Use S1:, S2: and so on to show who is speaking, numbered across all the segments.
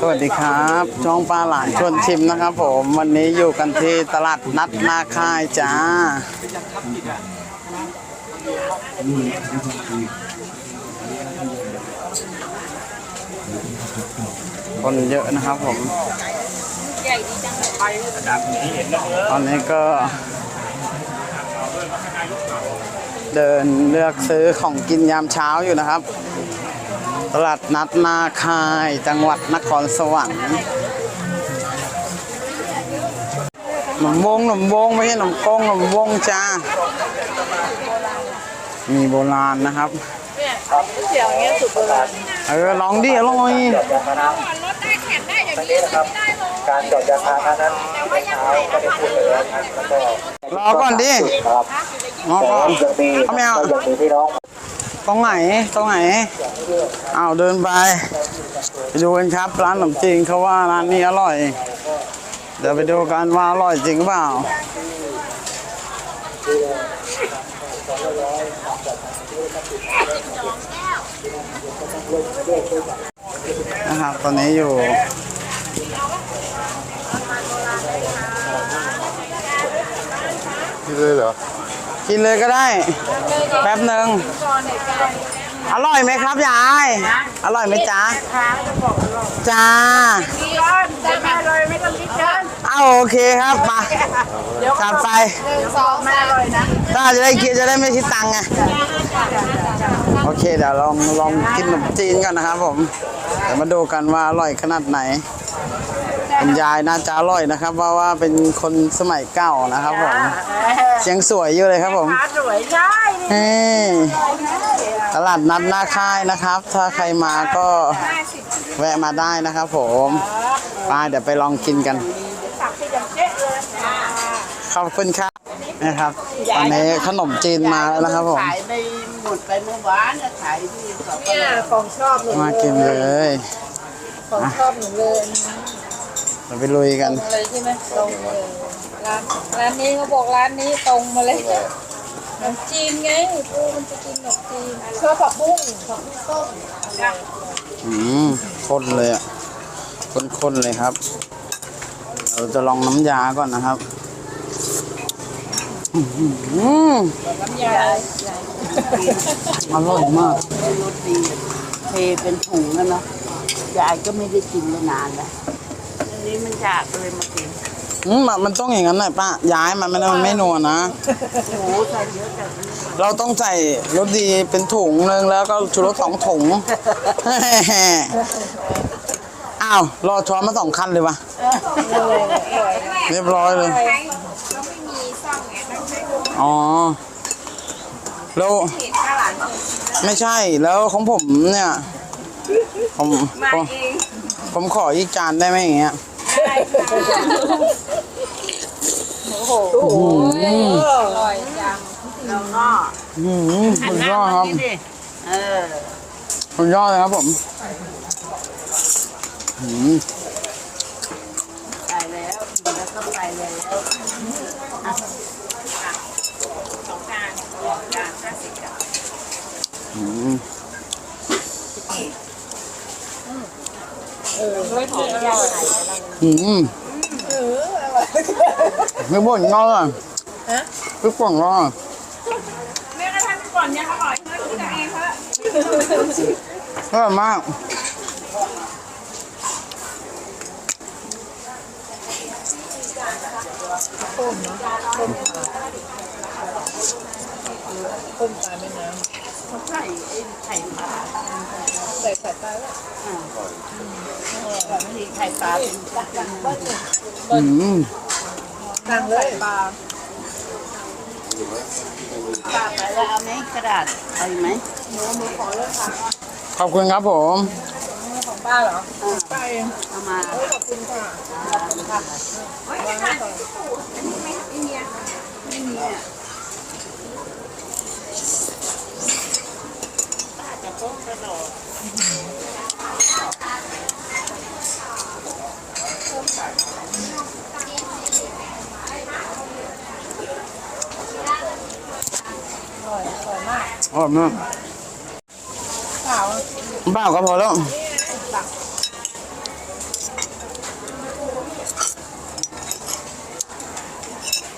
S1: สวัสดีครับช่องปลาหลานชวนชิมนะครับ ผมวันนี้อยู่กันที่ตลาดนัดนาคายจ้าคนเยอะนะครับผมตอนนี้ก็ เดินเลือกซื้อของกินยามเช้าอยู่นะครับ ตลาดนัดนาคาย จังหวัดนครสวรรค์หนมวงหนมวงไม่ใช่หนมกงหนมวงจ้า มีโบราณนะครับ
S2: เนี่ยเสียงอย่างเงี้ยสุดโบราณ
S1: เออลองดิอร่อย
S2: รถได้แข็งได้อย่างนี้เลยไม่ได้เลย
S3: การจอดยานพาหนะนั้น
S2: แต่ว่ายังไงนะ
S3: ได้พูดไปแล้วนะครับแล้วก็
S1: รอก่อนดิ
S3: ครับ
S1: รอก่อน
S3: ยังมี
S1: เอาไม่เอา
S3: ยังมีพี่น้อง
S1: ตรงไหนตรงไหนอ้าวเดินไปไปดูกันครับ ร้านขนมจีนเขาว่าร้านนี้อร่อย เดี๋ยวไปดูกันว่าอร่อยจริงหรือเปล่านะครับตอนนี้อยู่
S3: พี่เลยเหรอ
S1: กินเลยก็ได้ แป๊บหนึ่งอร่อยไหมครับยาย อร่อยไหมจ๊ะจ้า
S2: ร้าอร่อยไม่ต้องคิดเยอะ
S1: เอาโอเคครับมาจัดไป
S2: หนึ่งสองอร่อยนะ
S1: ถ้าจะได้คิดจะได้ไม่คิดตังค์ไงโอเคเดี๋ยวลองลองกินขนมจีนกันนะครับผมเดี๋ยวมาดูกันว่าอร่อยขนาดไหน คุณยายน่าจะอร่อยนะครับเพราะว่าเป็นคนสมัยเก่านะครับผมเสียงสวยอยู่เลยครับผม
S2: ขาสวยใช่
S1: นี่ตลาดนัดหน้าค่ายนะครับ ถ้าใครมาก็แวะมาได้นะครับผมไปเดี๋ยวไปลองกินกัน
S2: ตักให้ยังเจ๊เลย
S1: ขอบคุณครับนะครับตอนนี้ขนมจีนมาแล้วนะครับผม
S4: ขายไปหมดไปเมื่อวานน่ะขายที่สอง
S2: เนี่ยของชอบหนู
S1: มากินเลย
S2: ของชอบหนูเลย
S1: เราไปลุยกัน
S2: เลยใช่ไหมตรงเลยร้านร้านนี้เขาบอกร้านนี้ตรงมาเลยขนมจีนไงปูมันจะกินขนมจีนชอบผักบุ้งผักบุ้งต้ม
S1: อืมข้นเลยอะข้นๆเลยครับ เราจะลองน้ำยาก่อนนะครับอืม
S2: น้ำยา
S1: อร่อยมาก
S4: รสดีเทเป็นถุงแล้วเนาะยายก็ไม่ได้กินมานานแล้วอั นนี้มันอยากเลยมากิน
S1: อืมมันต้องอย่างนั้นหน่อยป้าย้ายมันไม่ได้มันไม่นัวนะ
S4: โอ้โหใส่เยอะแต่ไม่
S1: เราต้องใส่รสดีเป็นถุงหนึ่งแล้วก็ชูรสสองถุง อ้าว รอช้อนมาสองคันเลยวะเรียบร้อยเลยอ๋อ แล้วไม่ใช่แล้วของผมเนี่ย ผมผมผมขออีกจานได้ไหมอย่างเงี้ย
S2: โอ้โหอร่อยจัง
S4: เราก็
S1: อืมสุดยอดครับ
S4: นี่ดิเออ
S1: สุดยอดเลยครับผมอืม
S4: ใส่แล้วแล้วก็ใส่แล้ว
S2: สองจานสองจานห้าสิบบาท
S1: อืม
S2: ออเฮ้ยของยาขาย
S1: อืมไม่บ่นงอเลย
S2: ฮะ
S1: ไม่บ่นงอ
S2: แม่กระทั่งก่อนเนี่ยอร่อยเพื่อนกินเองเขา
S1: อร่อยมาก
S2: ต้มปลาแม่น้ำ
S4: เขาใส่ไอ้ไข่ปลา
S2: ใส่ไข่ปลาแล้ว
S4: แบบนี้ไข่ปลาเป็นตักเบิ้ล
S1: อืม
S2: ตั้งเลยปลา
S4: ปลาไปแล้วเอาไหมกระดาษเอาอีกไหม
S1: ขอบคุณครับผม
S2: ของป้าเหรอป้าเอง
S4: เอามา
S2: ขอบคุณค่ะ
S1: อร่อย หอม
S2: เนาะ
S1: เปล่าก็พอแล้ว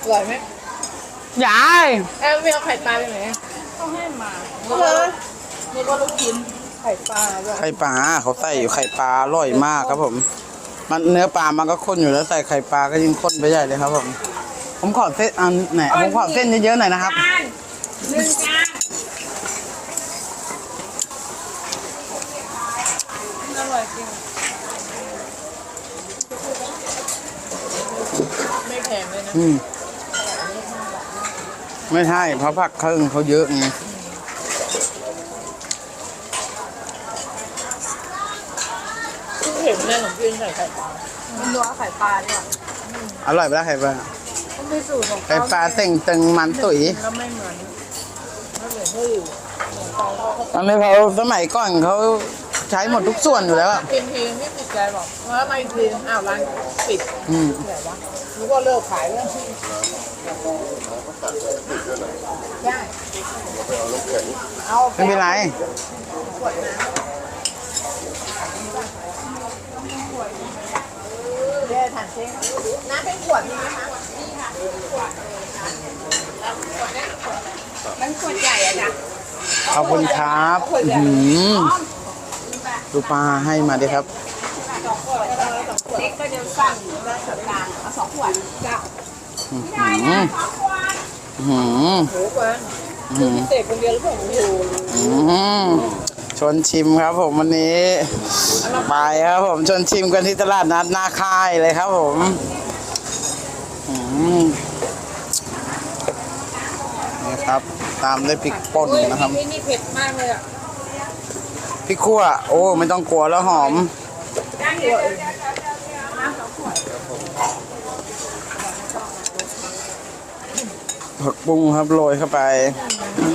S2: อร่อยไหม
S1: ยาย
S2: แอมไม่เอาไข่ปลาไปไหนเอาให้มาเลย นี่ก็ลูกชิ้นไข่ปลาด้วย
S1: ไข่ปลาเขาใส่อยู่ไข่ปลาอร่อยมากครับผม มันเนื้อปลามันก็ข้นอยู่แล้วใส่ไข่ปลาก็ยิ่งข้นไปใหญ่เลยครับ ผม ผมขอเส้นอันไหนผมขอเส้นเยอะๆหน่อยนะครับ
S2: หนึ่งจานอร่อยจริงไม่แพงเลยนะ
S1: อืมไม่ใช่เพราะผักเครื่องเขาเยอะไง
S2: เพิ่ง เห็นเนี่ยขนมจีนใส่ไข่ปลามันนัวไข่ปลาเนี่ย
S1: อร่อยไปแล้วไข่ปลา
S2: มันเป็นสูตรของ
S1: ไข่ปลาเต่งตึงมันตุ๋ย
S2: ก็ไม่เหมือนไม่เหมือนที่อื่นเหมือนของเขาเขา
S1: ตอนนี้เขาสมัยก่อนเขาใช้หมดทุกส่วนอยู่แล้วอะ
S2: กินทีไม่ติดใจบอกเพราะว่าไม่ทีอ้าวร้านปิด
S1: อืม
S2: ที่ไหนวะนึกว่าเลิกขายแล้วใช่เอา
S1: ไม่เป็นไร
S2: ขวดน้ำ เดี๋ยวถังเช็คน้ำเป็นขวดมีไหมคะนี่ค่ะขวดมันขวดใหญ่อะจ้ะ
S1: ขอบคุณครับอื้อหือดูปลาให้มาดิครับ
S2: สองขวดเออสองขวดเล็กก็เดียวสั่งได้ส่วนกลางเอาสองขวดจ้ะ
S1: อื้อหืออื้อหือ
S2: โหกว่าคือพิเศษคนเดียวหรือเปล่าโอ้โห
S1: อื้อ ชวนชิมครับผมวันนี้ ไปครับผมชวนชิมกันที่ตลาดนัดนาคายเลยครับผมอื้อนี่ครับ ตามด้วยพริกป่น
S2: อุ้ย
S1: นะครับ
S2: นี่นี่เผ็ดมากเลยอะ
S1: พริกขั่วโอ้ไม่ต้องกลัวแล้วหอม
S2: ด้านเดียวเอง
S1: ผักบุ้งครับโรยเข้าไป อื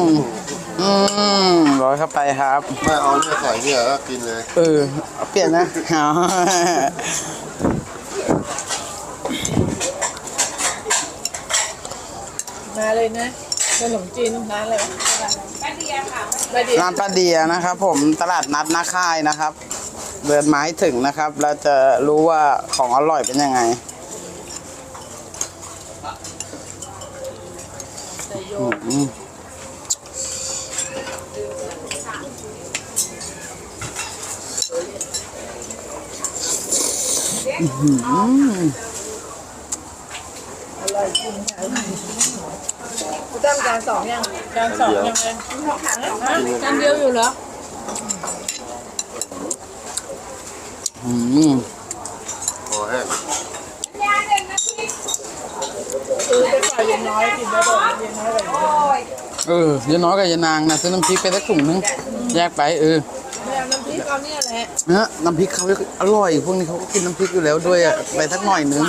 S1: มอื มโรยเข้าไปครับ
S3: ไม่เอาเนี่ยใส่เนี่ยแล้วกินเลย
S1: เออเอาเปลี่ยนนะเอา
S2: มาเลยนะขนมจีนร้านอะไรวะป้าเดียค่ะป้าเดีย
S1: ร้านป้าเดียนะครับ ผมตลาดนัดนาค่ายนะครับ เดินไม้ถึงนะครับ เราจะรู้ว่าของอร่อยเป็นยังไง
S2: แต่โย
S1: อืมอื้อหือ
S2: อร่อย จริงค่ะคุณตั้งจานสองยังจานสองยังเลยจานเดียวอยู่เหรอ
S1: อืม
S3: พอแห้ง
S2: คือเป็นฝ่ายเย็นน้อยกินได้เลยเย็นน้อยแบบนี้
S1: เออเยอะน้อยกับยานางนะซื้อน้ำพริกไปสักถุงนึงแยกไปเออ
S2: ไม่เอาน้ำ พริกเอาเนี่ยแหละ
S1: เนอะน้ำพริกเขาอร่อย พวกนี้เขาก็กินน้ำพริกอยู่แล้วด้วยอะไปสักหน่อยนึง
S2: เ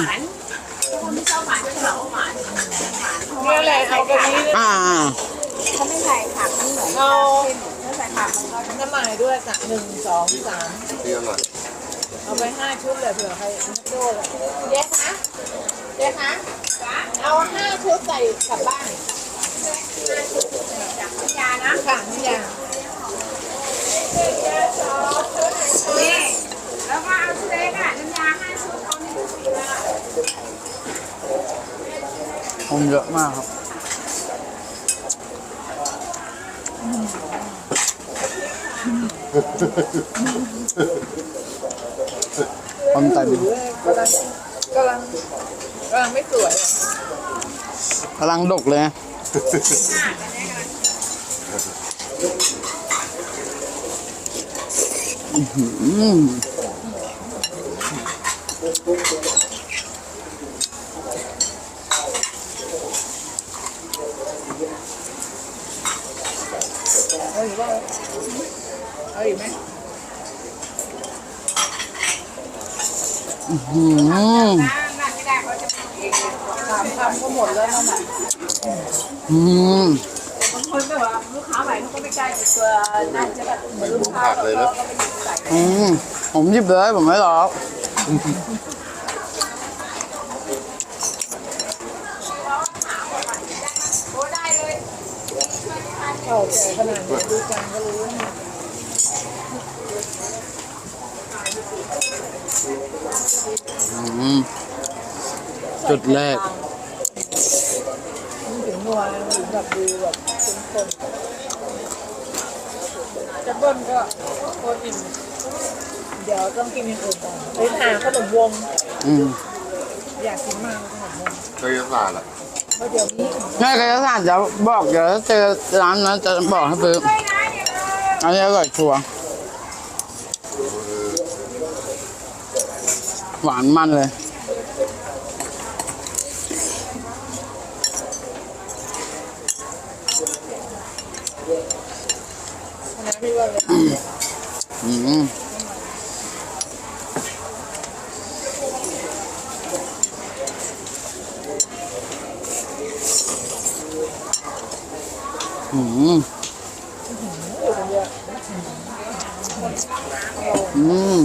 S2: นี่ยแหละเอากะทิ
S1: อ่า
S2: เอาน้ำมันด้วยสักหนึ่งสองสาม
S3: เตรียมหน่อย
S2: เอาไปห้าชุดเลยเผื่อใครนักโจ้เลยเจ๊คะเจ๊คะเอาห้าชุดใส่กลับบ้านจากพิยานะค่ะพิยานี่แล้วมาเอาชุดเล็กอะน้ำยา ห้าชุดเอาหนึ่งชุดละ
S1: ผมเยอะมากครับคนเต็ม
S2: กำลังกำลังกำลังไม่สวย
S1: กำลังดกเลยนะอื้อหือ
S2: เอาอีกว่าเอาอีกไหม
S1: อื้อหือ
S2: สามคำก็หมดแล้วนั่นน่ะ
S1: อืม
S2: บางคนแบบว่าลูกค้าใหม่เขาก็ไม่กล้าหยิบตัวนั่นจะแบบเหมือนลูกค้า
S3: ผักเลยนะ
S2: ก็ไม่หยิบใส่
S1: อืมผมหยิบเลยผมไม่หรอก
S2: เข้าแก่ขนาดนี้ดูกันก็รู้นะ
S1: อืมจจุดแรก
S2: ถึงนัวถึงแบบดูแบบ เข้มข้นจะเบิ้ลก็โคตรอิ่มเดี๋ยวต้องกินอย่างอื่นก่อนไปหาขนมวง
S1: อืม
S2: อยากกินมากขนมวง
S3: เคยศาสตร์อะ
S2: เพราะเดี๋ยวนี้
S1: แม่กายศาสตร์จะบอกเดี๋ยวเจอร้านนั้นจะบอกให้ซื้ออันนี้อร่อยชัวร์หวานมันเลย
S2: นะพี่ว่าเลย
S1: อืมอืม อืม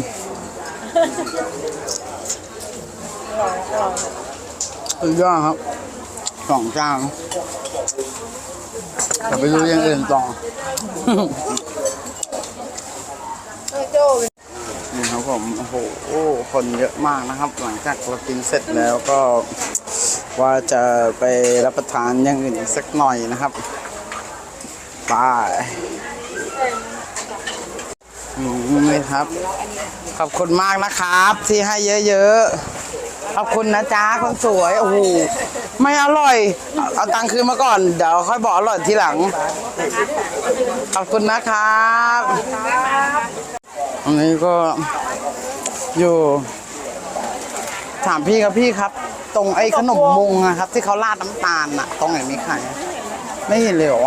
S1: สุดยอดครับสองจานจะไปดูอย่างอื่นต่อ
S2: เออโจ
S1: นี่ครับผมโอ้โหคนเยอะมากนะครับ หลังจากเรากินเสร็จแล้วก็ว่าจะไปรับประทานอย่างอื่นอีกสักหน่อยนะครับไป อืมนี่ครับ ขอบคุณมากนะครับ ที่ให้เยอะๆ ขอบคุณนะจ๊ะคนสวย โอ้โห ไม่อร่อย เอาตังค์คืนมาก่อน เดี๋ยวค่อยบอกอร่อยทีหลัง ขอบคุณนะครับอันนี้ก็อยู่ถามพี่ครับพี่ครับ ตรงไอ้ขนมมุงอะครับ ที่เขาราดน้ำตาลอะตรงไหนมีขายไม่เห็นเลยเหรอ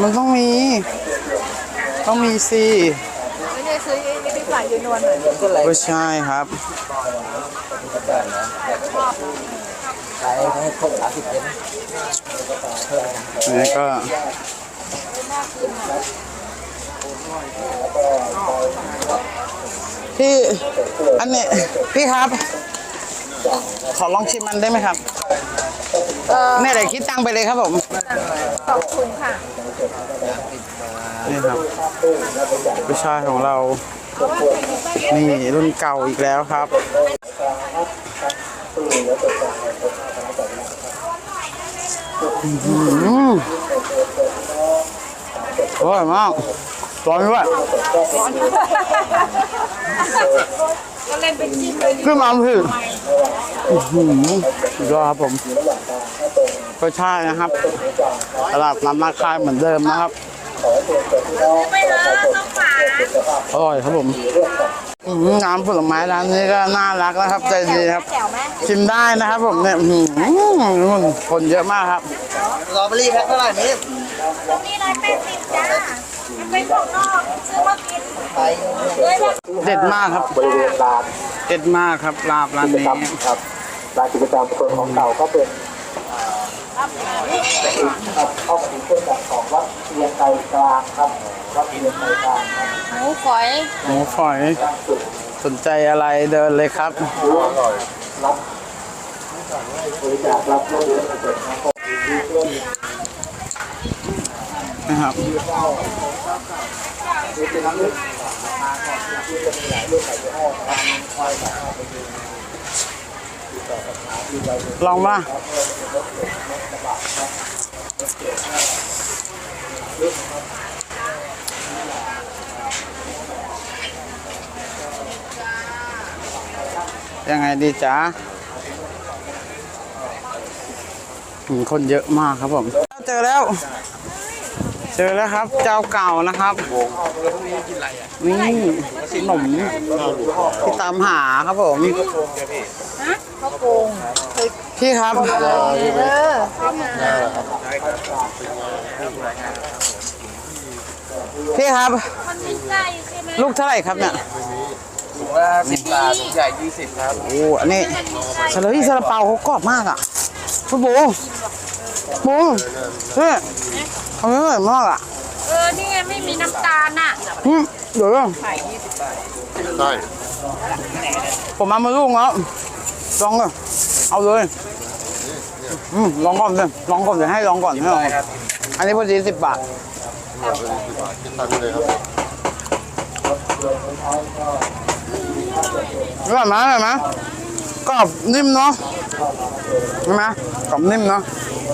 S1: มันต้องมี ต้องมีสิ
S2: ซื้อไอ้นี่ที่ใส่ยูนวลหน่อย
S1: ไม่ใช่ครับอันนี้ก็พี่อันนี้พี่ครับ ขอลองชิมมันได้ไหมครับ
S2: เออ
S1: เนี่ยเดี๋ยวคิดตังค์ไปเลยครับผม
S2: ขอบคุณค่ะ
S1: นี่ครับผู้ชายของเรา นี่รุ่นเก่าอีกแล้วครับอื้อหืออร่อยมากร้อนด้วย
S2: ก็เล่นเป็นจิ้มเลย
S1: ขึ้นมาพี่อื้อหือสุดยอดครับผมรสชาตินะครับตลาดน้ำนาคายเหมือนเดิมนะครับ
S2: ไม่เล อะต้องฝา
S1: อร่อยครับผมอื้อหือน้ำผลไม้ร้านนี้ก็น่ารักนะครับ ใจดีครับ
S2: แจ๋วไหม
S1: ชิมได้นะครับผมเนี่ยอื้อหือคนเยอะมากครับ
S5: สตรอเบอรี่แพ็คเท่าไหร่นี้
S2: ตรงนี้ร้อยแปดสิบจ้าเป็นของนอกซื้อมากิน
S5: ไป
S2: เลยแบบ
S1: เด็ดมากครับ
S5: บริเวณลาน
S1: เด็ดมากครับลาบร้านนี้
S5: ครับลานกิจกรรมส่วนของเก่าก็เป็น ครับเข้ามาถึงเครื่องจักรของวัดเทียนไตรกลางครับวัดเทียนไตรกลางครับ
S2: หมูฝอย
S1: หมูฝอยสนใจอะไรเดินเลยครับ
S5: รับบริจาครับเรื่องเกิดนะครับ
S1: นะครับ ลองมายังไงดีจ๊ะคนเยอะมากครับผม เจอแล้ว เจอแล้วครับ เจ้าเก่านะครับนี่ขนมที่ตามหาครับผม
S2: ข้าวโกง
S1: พี่ครับ
S2: เออ
S1: พี่ครับ
S2: มันมีไก่ใช่ไหม
S1: ลูกเท่าไหร่ครับเนี่ย
S5: ถุงละสิบบาทถุงใหญ่ยี่สิบครับ
S1: โอ้อันนี้ซาลารี่ซาลาเปาเขากรอบมากอะพี่บูบูเนี่ยเขาไม่อร่อยมากอะ
S2: เออ นี่ไงไม่มีน้ำตาลน่ะ
S1: อืมเดี๋ยวก่อน
S3: ได้
S1: ผมมามาลูกแล้ว ลองเลยเอาเลยอืมลองก่อนเลยลองก่อนเดี๋ยวให้ลองก่อนให้ลองก่อนอันนี้พอดีสิบบาท
S3: คิดตังค์เลยครับ
S1: อร่อยไหมอร่อยไหมกรอบนิ่มเนาะ
S3: เใช่
S1: ไหมกรอบนิ่มเนาะ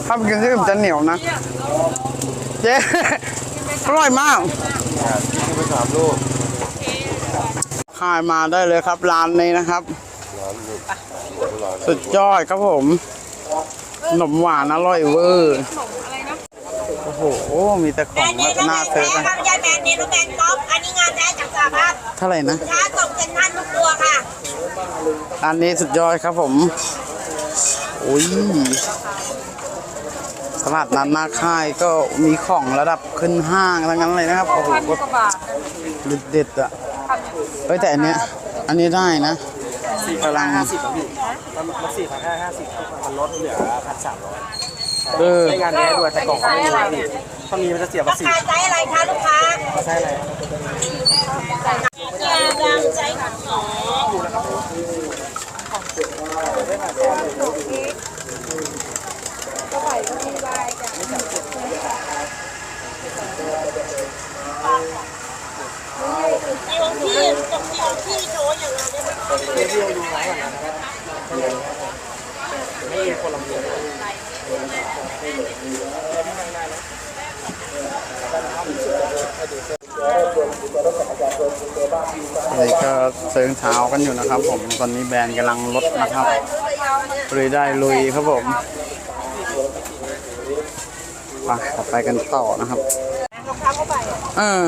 S1: ถ้าไปกินที่อื่นจะเหนียวนะเจ๊อร่อยมาก
S3: กินไปสามลูก
S1: ขายมาได้เลยครับร้านนี้นะครับ
S3: ร้านหนึ่งร้าน
S1: สุดยอดครับผมขนมหวานอร่อยเวอร์โอ้โห มีแต่ของมาน่าซื้อ
S6: แท้
S1: นะ
S6: ค่ะไม่ใช่แบรนด์เนมหรือแบรนด์ก๊อฟอันนี้งานแท้จากสหพัฒน์
S1: เท่าไหร่นะ
S6: ช้าส่งเซ็นทรัลทุกตัวค่ะ
S1: ร้านนี้สุดยอดครับผมโอ้ยตลาดนัดหน้าค่ายก็มีของระดับขึ้นห้างทั้งนั้นเลยนะครับ โอ้โห
S2: พันกว่าบาท
S1: เด็ดๆอะ เฮ้ยแต่อันเนี้ย อันนี้ได้นะ กำลัง
S7: ห้าสิบพี่มันมันสี่พันห้าห้าสิบมันลดเหลือพันสามร้อย
S1: เออ
S7: ใช้งานแท้ด้วยแต่กล่องเขาไม่มีนะพี่ถ้ามีมันจะเสียภาษี
S6: ขายไซส์อะไรคะลูกค้า
S7: ใช่เลย
S6: ยาดังใจของหมอ
S1: อันนี้ก็เซิงเท้ากันอยู่นะครับ ผม ตอนนี้แบรนด์กำลังลดนะครับลุยได้ลุยครับผมไปต่อไปกันต่อนะครับ เออ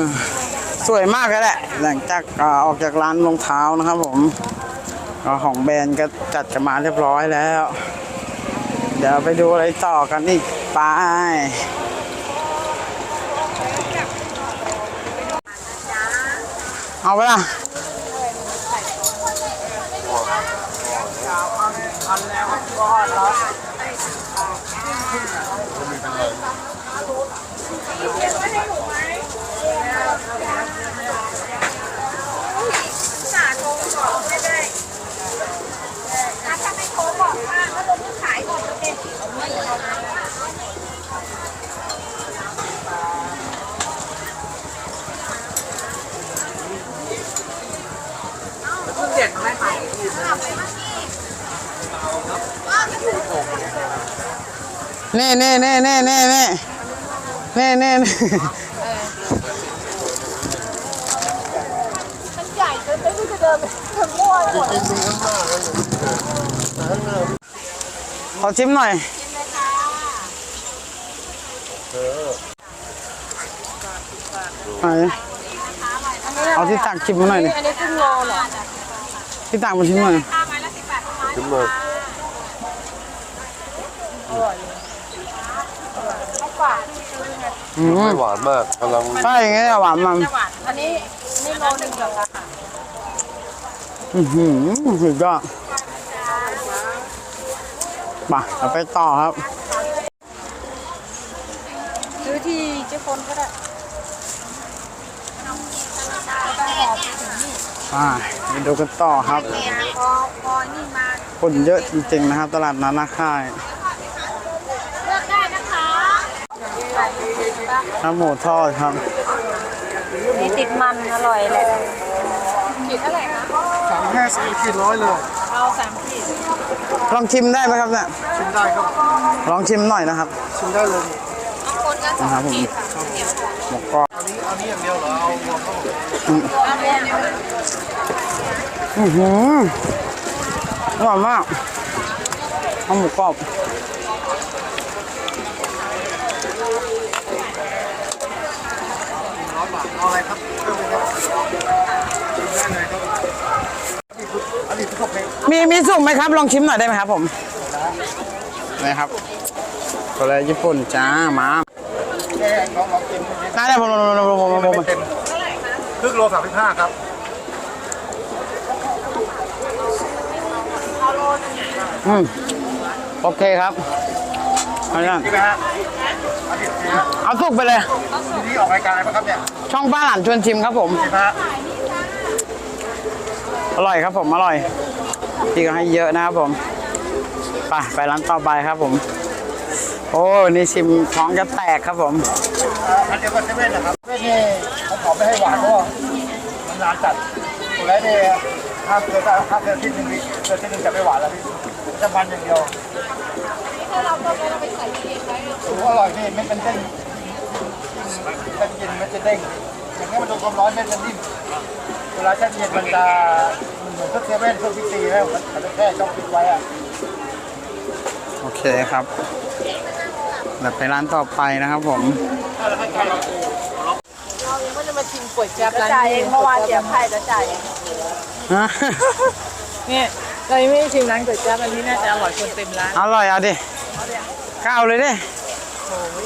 S1: สวยมากเลยแหละ หลังจากออกจากร้านรองเท้านะครับผม ของแบรนด์ก็จัดกันมาเรียบร้อยแล้ว เดี๋ยวไปดูอะไรต่อกันอีกไปเอาไปละ เน่เน่เน่เน่เน่เน่เน่เน่เน่ขอชิมหน่อยไหนเอาที่ตักชิมมาหน่อยดิ
S2: อันนี้ครึ่งโลเหรอ
S1: ที่ตักมาชิมหน่อย
S3: ขึ้นมา
S1: อืม
S3: ไม่หวานมากกำลัง
S1: ใช่อย่างเงี้ยหวานมัน
S2: หวานอันนี้นี่โลหนึ่งเหรอคะ
S1: อือหือสุดยอดมาเราไปต่อครับ
S2: ซื้อที่เจ๊คนก็ได้
S1: อ่าไปดูกันต่อครับ
S2: พอพอนี่มา
S1: คนเยอะจริงๆนะครับ ตลาดนานาค่าย
S6: เลือกได้นะคะ
S1: น้ำหมูทอดครับ
S2: นี่ติดมันอร่อยแหละขีดเท่าไหร่คะ
S7: สามห้าสิบขีดร้อยเลย
S2: เอาสามขีด
S1: ลองชิมได้ไหมครับเนี่ย
S7: ชิมได้ครับ
S1: ลองชิมหน่อยนะครับ
S7: ชิมได้เลย
S2: เอาคนละสอง
S1: นะครับผม
S2: ขีดค่ะ
S1: หมกกรอบ
S7: อันนี้อันนี้อย่างเดียวเหรอเอารวมทั้งหมด
S2: เอาเนี้ย
S1: อือหืออร่อยมากข้าวหมูกรอบ
S7: ร้อยบาท เอาอะไรครับเพิ่มเลยครับชิมได้เลยครับอันนี้คืออันนี้คือข้าวเพลง
S1: มีมีสุกไหมครับ ลองชิมหน่อยได้ไหมครับผมนี่ครับก็เลยญี่ปุ่นจ้ามา
S7: แค่น้องลองกิน
S1: ได้ได้ผมผมผมผมผมผม
S7: เป็นครึ่งโลสามสิบห้าครับ
S1: อืมโอเคครับเอาอย่าง
S7: นี่ไหมฮะอันนี้ที
S1: เอาสุกไปเลย
S7: นี้ออกรายการอะไรบ้างครับเนี่ย
S1: ช่องป้าหลานชวนชิมครับผม
S7: สิบฮะ
S1: อร่อยครับผมอร่อยพี่ก็ให้เยอะนะครับผมไปไปร้านต่อไปครับผม โอ้นี่ชิมท้องจะแตกครับผม
S7: อันเดียวกับเซเว่นนะครับเซเว่นนี่ผมขอไม่ให้หวานเพราะว่ามันนานจัดตัวแรกเนี่ยห้าเกินห้าเกินที่หนึ่งวิเกินที่หนึ่งจะไม่หวานแล้วพี่จะมันอย่างเดียว
S2: ถ้าเราต้มแล้วเราไปใส่เย็นไว้
S7: ถือว่าอร่อยนี่เม็ดมันเด้ง แช่เย็นม็ดจะเด้งอย่างนี้มันโดนความร้อนเม็ดมันนิ่มเวลาแช่เย็นมันจะเหมือนพวกเซเว่นพวกพิซซีแล้วมันจะแค่ต้องปิดไว้อะ
S1: โอเคครับเดี๋ยวไปร้านต่อไปนะครับผม
S2: เรายังไม่ได้มาชิมก๋วยจั๊บร้าน
S4: จ่ายเอ
S2: นี้
S4: เมื่อวานเดียวให้แล้วจ่าย
S2: เนี่ยเรายังไม่ได้ชิมร้านก๋วยจั๊บอันนี้น่าจะอร่อยคนเต็มร้าน
S1: อร่อยเอาดิก้าวเลยดิมัน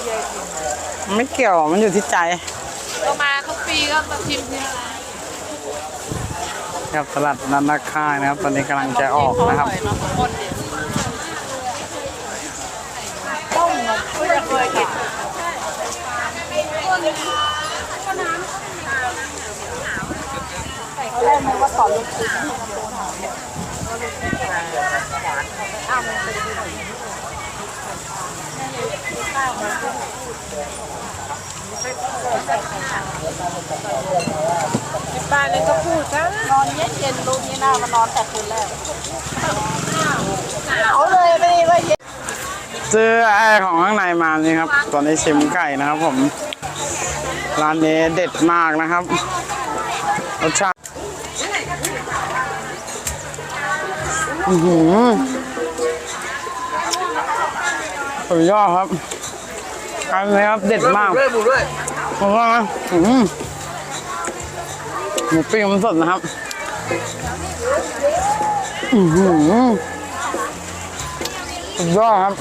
S1: ไม่เกี่ยวมันอยู่ที่ใจ
S2: ก็มาทุกปีก็มาชิมที่ร้าน
S1: ครับตลาดนันนาคายนะครับ ตอนนี้กำลังจะออกนะครับ
S2: ออยมาคนเดียว
S4: ไม่จะเคยกินเขาแรกมันว่าสอนลูกชิ้น
S2: ป้า นั่นก็พูดซะ
S4: นอนเย็นเย็นๆลูกนี่น่ามานอนแต่คืนแรกเขาเลยไม่ได้ว่าเย็น
S1: ซื้อไอของข้างในมานี่ครับ ตอนนี้ชิมไก่นะครับผม ร้านนี้เด็ดมากนะครับรสชาติอือหือสุดยอดครับ อันนี้ครับเด็ดมาก
S7: ด้วยหมูด้วย
S1: เพราะว่าอือหือหมูปิ้งมันสดนะครับอือหือสุดยอดครับ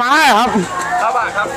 S1: มาเลยครับ
S7: ครับบาทครับ